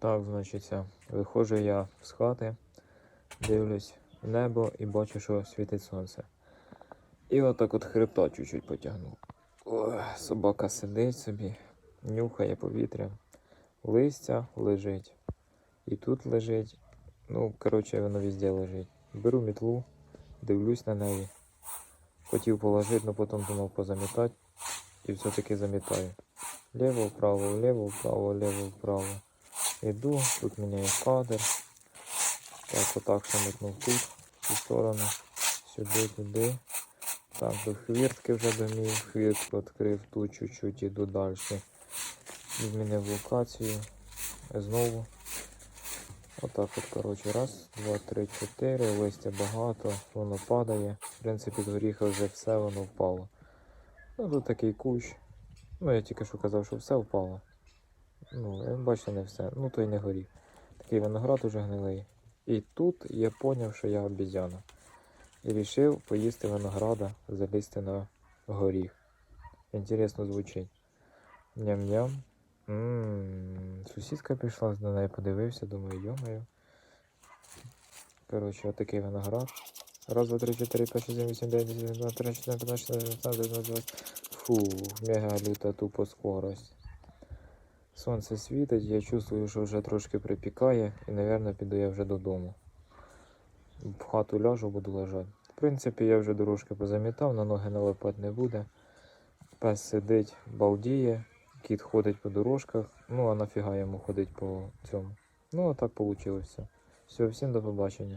Так, значить, виходжу я з хати, дивлюсь небо і бачу, що світить сонце. І отак от хребта чуть-чуть потягнув. Собака сидить собі, нюхає повітря, листя лежить. І тут лежить. Ну, коротше, воно везде лежить. Беру мітлу, дивлюсь на неї. Хотів положити, але потім думав позамітати. І все-таки замітаю. Ліво, вправо, вліво, вправо, ліво, вправо. Іду, тут міняє кадр. Так, отак заметнув тут, в цю сторону, сюди, туди. Так, до хвіртки вже домів, хвіртку відкрив, тут чуть-чуть іду далі. Змінив локацію. Знову. Отак от, коротше, раз, два, три, чотири, листя багато, воно падає. В принципі, з горіха вже все воно впало. Ну, тут такий кущ. Ну, я тільки що казав, що все впало. Ну, я бачите, не все. Ну, то й не горіх. Такий виноград уже гнилий. І тут я зрозумів, що я обізяна. І вирішив поїсти винограда, залізти на горіх. Інтересно звучить. Ням-ням. Ммм, сусідка пішла, на неї подивився, думаю, йомаю. Коротше, отакий виноград. Раз, два, три, чотири, п'ять, шість, сім, вісім, дев'ять, десять, два, три, чотири, п'ятнадцять, шістнадцять, сімнадцять, двадцять. Фу, мега люта тупо скорость. Сонце світить, я чувствую, що вже трошки припікає, і, напевно, піду я вже додому. В хату ляжу, буду лежати. В принципі, я вже дорожки позамітав, на ноги налипати не буде. Пес сидить, балдіє, кіт ходить по дорожках. Ну а нафіга йому ходить по цьому. Ну, а так вийшло. Все, всім до побачення.